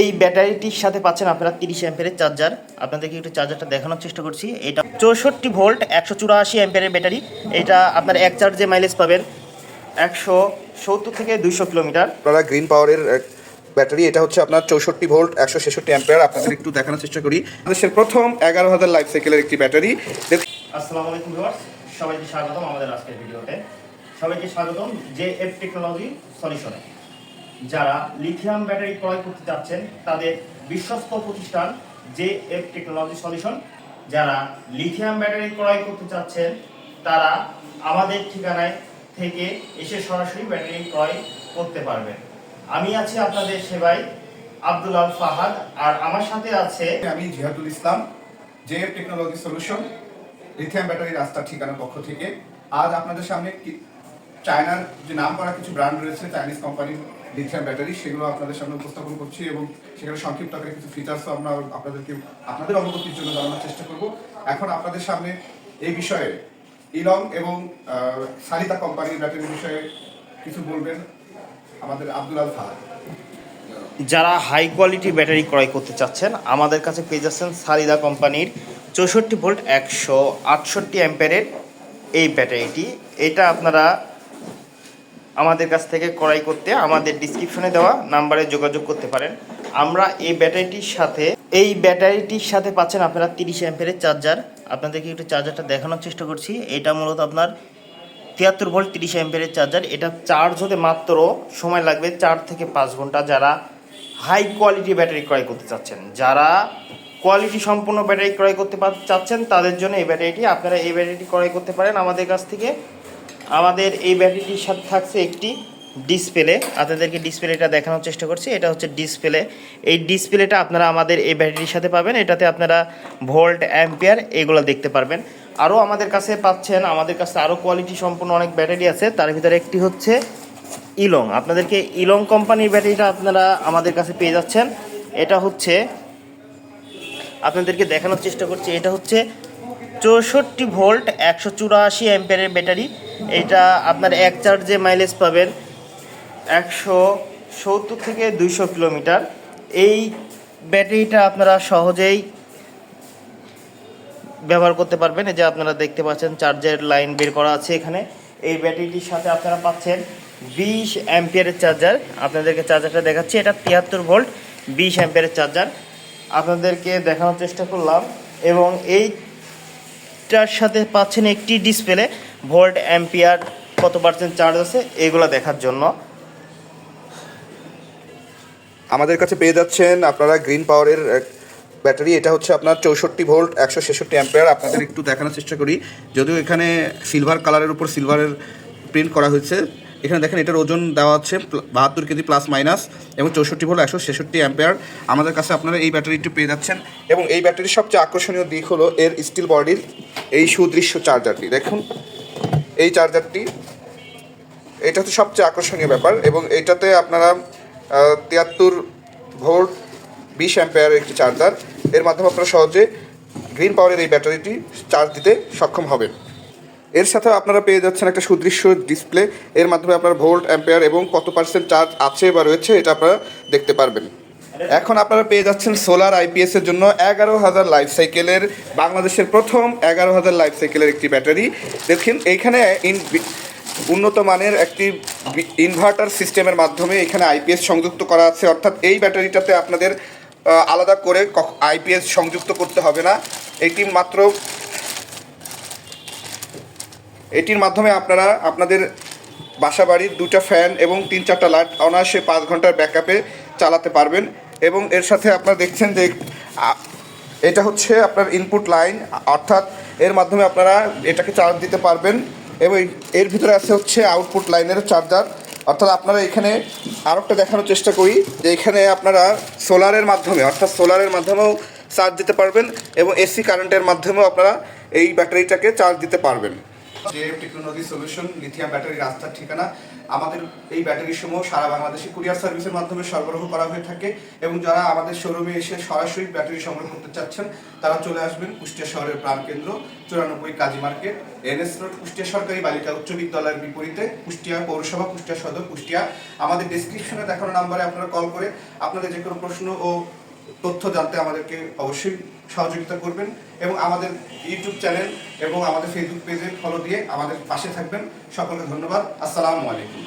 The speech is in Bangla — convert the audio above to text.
এই ব্যাটারিটির সাথে পাচ্ছেন আপনারা তিরিশ অ্যাম্পের চার্জার। আপনাদেরকে একটু চার্জারটা দেখানোর চেষ্টা করছি। এটা চৌষট্টি ভোল্ট একশো চুরাশি অ্যাম্পের ব্যাটারি। এটা আপনার এক চার্জে মাইলেজ পাবেন একশো সত্তর থেকে দুইশো কিলোমিটার। আপনারা গ্রিন পাওয়ারের ব্যাটারি এটা হচ্ছে আপনার চৌষট্টি ভোল্ট একশো ছেষট্টি অ্যাম্পিয়ার। আপনাদের একটু দেখানোর চেষ্টা করি। দেশের প্রথম এগারো হাজার লাইফ সাইকেলের একটি ব্যাটারি। আসসালামু আলাইকুম ভিউয়ার্স সবাইকে স্বাগতম আমাদের আজকের ভিডিওতে। সবাইকে স্বাগতম যে এফ টেকনোলজি সলিউশনে যারা লিথিয়াম ব্যাটারি ক্রয় করতে চাচ্ছেন তাদের বিশ্বস্ত প্রতিষ্ঠান যে এফ টেকনোলজি সলিউশন যারা লিথিয়াম ব্যাটারি ক্রয় করতে চাচ্ছেন তারা আমাদের ঠিকানায় থেকে এসে সরাসরি ব্যাটারি ক্রয় করতে পারবেন। আমি আছি আপনাদের সেবায় আব্দুল আল ফাহাদ, আর আমার সাথে আছে আমি Jihadul Islam J technology solution lithium battery রাস্তার ঠিকানার পক্ষ থেকে। আজ আপনাদের সামনে চায়নার যে নাম করা কিছু ব্র্যান্ড রয়েছে চাইনিজ কোম্পানির লিথিয়াম ব্যাটারি, সেগুলো আপনাদের সামনে উপস্থাপন করছি এবং সেখানে সংক্ষিপ্ত আকারে কিছু ফিচার্সও আমরা আপনাদেরকে, আপনাদের অবগতির জন্য জানানোর চেষ্টা করব। এখন আপনাদের সামনে এই বিষয়ে ইলং এবং সারিতা কোম্পানির ব্যাটারির বিষয়ে কিছু বলবেন আমাদের আব্দুল আল ফাহাদ। যারা হাই কোয়ালিটি ব্যাটারি ক্রয় করতে চাচ্ছেন, আমাদের কাছে পেয়ে যাচ্ছেন সারিদা কোম্পানির চৌষট্টি ভোল্ট একশো আটষট্টি অ্যাম্পেয়ারের এই ব্যাটারিটি। এটা আপনারা আমাদের কাছ থেকে ক্রয় করতে আমাদের ডিসক্রিপশনে দেওয়া নাম্বারে যোগাযোগ করতে পারেন। আমরা এই ব্যাটারিটির সাথে, এই ব্যাটারিটির সাথে পাচ্ছেন আপনারা তিরিশ অ্যাম্পেয়ারের চার্জার আপনাদেরকে একটু চার্জারটা দেখানোর চেষ্টা করছি। এটা মূলত আপনার তিয়াত্তর ভোল্ট তিরিশ অ্যাম্পেয়ারের চার্জার এটা চার্জ হতে মাত্র সময় লাগবে চার থেকে পাঁচ ঘণ্টা যারা হাই কোয়ালিটি ব্যাটারি ক্রয় করতে চাচ্ছেন। যারা কোয়ালিটি সম্পূর্ণ ব্যাটারি ক্রয় করতে চাচ্ছেন, তাদের জন্য এই ব্যাটারিটি আপনারা এই ব্যাটারিটি ক্রয় করতে পারেন আমাদের কাছ থেকে। আমাদের এই ব্যাটারিটির সাথে থাকছে একটি ডিসপ্লে। আপনাদেরকে ডিসপ্লেটা দেখানোর চেষ্টা করছি। এটা হচ্ছে ডিসপ্লে। এই ডিসপ্লেটা আপনারা আমাদের এই ব্যাটারির সাথে পাবেন। এটাতে আপনারা ভোল্ট, অ্যাম্পিয়ার এগুলো দেখতে পারবেন। আরও আমাদের কাছে পাচ্ছেন, আমাদের কাছে আরও কোয়ালিটি সম্পূর্ণ অনেক ব্যাটারি আছে। তার ভিতরে একটি হচ্ছে ইলং। আপনাদেরকে ইলং কোম্পানির ব্যাটারিটা আপনারা আমাদের কাছে পেয়ে যাচ্ছেন। এটা হচ্ছে, আপনাদেরকে দেখানোর চেষ্টা করছি, এটা হচ্ছে চৌষট্টি ভোল্ট, একশো চুরাশি অ্যাম্পিয়ারের ব্যাটারি। এটা আপনার এক চার্জে মাইলেজ পাবেন একশো সত্তর থেকে দুইশো কিলোমিটার। এই ব্যাটারিটা আপনারা সহজেই ব্যবহার করতে পারবেন। এই যে আপনারা দেখতে পাচ্ছেন, চার্জের লাইন বের করা আছে এখানে। এই ব্যাটারিটির সাথে আপনারা পাচ্ছেন বিশ অ্যাম্পিয়ারের চার্জার। আপনাদেরকে চার্জারটা দেখাচ্ছি, এটা তিয়াত্তর ভোল্ট, বিশ অ্যাম্পিয়ারের চার্জার। আপনাদেরকে দেখানোর চেষ্টা করলাম এবং এইটার সাথে পাচ্ছেন একটি ডিসপ্লে ভোল্ট অ্যাম্পিয়ার কত পার্সেন্ট চার্জ আছে এগুলো দেখার জন্য। আমাদের কাছে পেয়ে যাচ্ছেন আপনারা গ্রিন পাওয়ারের ব্যাটারি। এটা হচ্ছে আপনার চৌষট্টি ভোল্ট, একশো ছেষট্টি অ্যাম্পিয়ার। আপনাদের একটু দেখানোর চেষ্টা করি। যদিও এখানে সিলভার কালারের উপর সিলভারের প্রিন্ট করা হয়েছে, এখানে দেখেন এটার ওজন দেওয়া হচ্ছে বাহাত্তর কেজি প্লাস মাইনাস এবং চৌষট্টি ভোল্ট, একশো ছেষট্টি অ্যাম্পিয়ার। আমাদের কাছে আপনারা এই ব্যাটারিটি পেয়ে যাচ্ছেন। এবং এই ব্যাটারির সবচেয়ে আকর্ষণীয় দিক হলো এর স্টিল বডির এই সুদৃশ্য চার্জারটি দেখুন এই চার্জারটি এটা হচ্ছে সবচেয়ে আকর্ষণীয় ব্যাপার এবং এটাতে আপনারা তিয়াত্তর ভোল্ট বিশ অ্যাম্পেয়ারের একটি চার্জার এর মাধ্যমে আপনারা সহজে গ্রিন পাওয়ারের এই ব্যাটারিটি চার্জ দিতে সক্ষম হবেন। এর সাথে আপনারা পেয়ে যাচ্ছেন একটা সুদৃশ্য ডিসপ্লে এর মাধ্যমে আপনার ভোল্ট, অ্যাম্পেয়ার এবং কত পার্সেন্ট চার্জ আছে বা রয়েছে এটা আপনারা দেখতে পারবেন। এখন আপনারা পেয়ে যাচ্ছেন সোলার আইপিএস এর জন্য এগারো হাজার লাইফ সাইকেলের বাংলাদেশের প্রথম এগারো হাজার লাইফ সাইকেলের একটি ব্যাটারি দেখুন এইখানে ইন উন্নত মানের একটি ইনভার্টার সিস্টেমের মাধ্যমে এখানে আইপিএস সংযুক্ত করা আছে। অর্থাৎ এই ব্যাটারিটাতে আপনাদের আলাদা করে আইপিএস সংযুক্ত করতে হবে না। এটি মাত্র, এটির মাধ্যমে আপনারা, আপনাদের বাসা বাড়ির দুটো ফ্যান এবং তিন চারটা লাইট অনায়াসে পাঁচ ঘণ্টার ব্যাকআপে চালাতে পারবেন। এবং এর সাথে আপনারা দেখছেন যে এটা হচ্ছে আপনার ইনপুট লাইন অর্থাৎ এর মাধ্যমে আপনারা এটাকে চার্জ দিতে পারবেন এবং এর ভিতরে আছে হচ্ছে আউটপুট লাইনের চার্জার অর্থাৎ আপনারা এখানে আরও একটা দেখানোর চেষ্টা করি যে, এখানে আপনারা সোলারের মাধ্যমে, অর্থাৎ সোলারের মাধ্যমেও চার্জ দিতে পারবেন এবং এসি কারেন্টের মাধ্যমেও আপনারা এই ব্যাটারিটাকে চার্জ দিতে পারবেন। যে টেকনোলজি সলিউশন, লিথিয়াম ব্যাটারি রাস্তার ঠিকানা। আমাদের এই ব্যাটারি সমূহ সারা বাংলাদেশে কুরিয়ার সার্ভিসের মাধ্যমে সরবরাহ করা হয়ে থাকে এবং যারা আমাদের শোরুমে এসে সরাসরি ব্যাটারি সংগ্রহ করতে চাচ্ছেন, তারা চলে আসবেন কুষ্টিয়া শহরের প্রাণকেন্দ্র চুরানব্বই Kazi market, NS road, Kushtia সরকারি বালিকা উচ্চ বিদ্যালয়ের বিপরীতে, কুষ্টিয়া পৌরসভা, কুষ্টিয়া সদর, কুষ্টিয়া। আমাদের ডিসক্রিপশনে দেখানো নাম্বারে আপনারা কল করে আপনাদের যে কোনো প্রশ্ন ও তথ্য জানতে আমাদেরকে অবশ্যই সহযোগিতা করবেন এবং আমাদের ইউটিউব চ্যানেল এবং আমাদের ফেসবুক পেজে ফলো দিয়ে আমাদের পাশে থাকবেন। সকলকে ধন্যবাদ। আসসালামু আলাইকুম।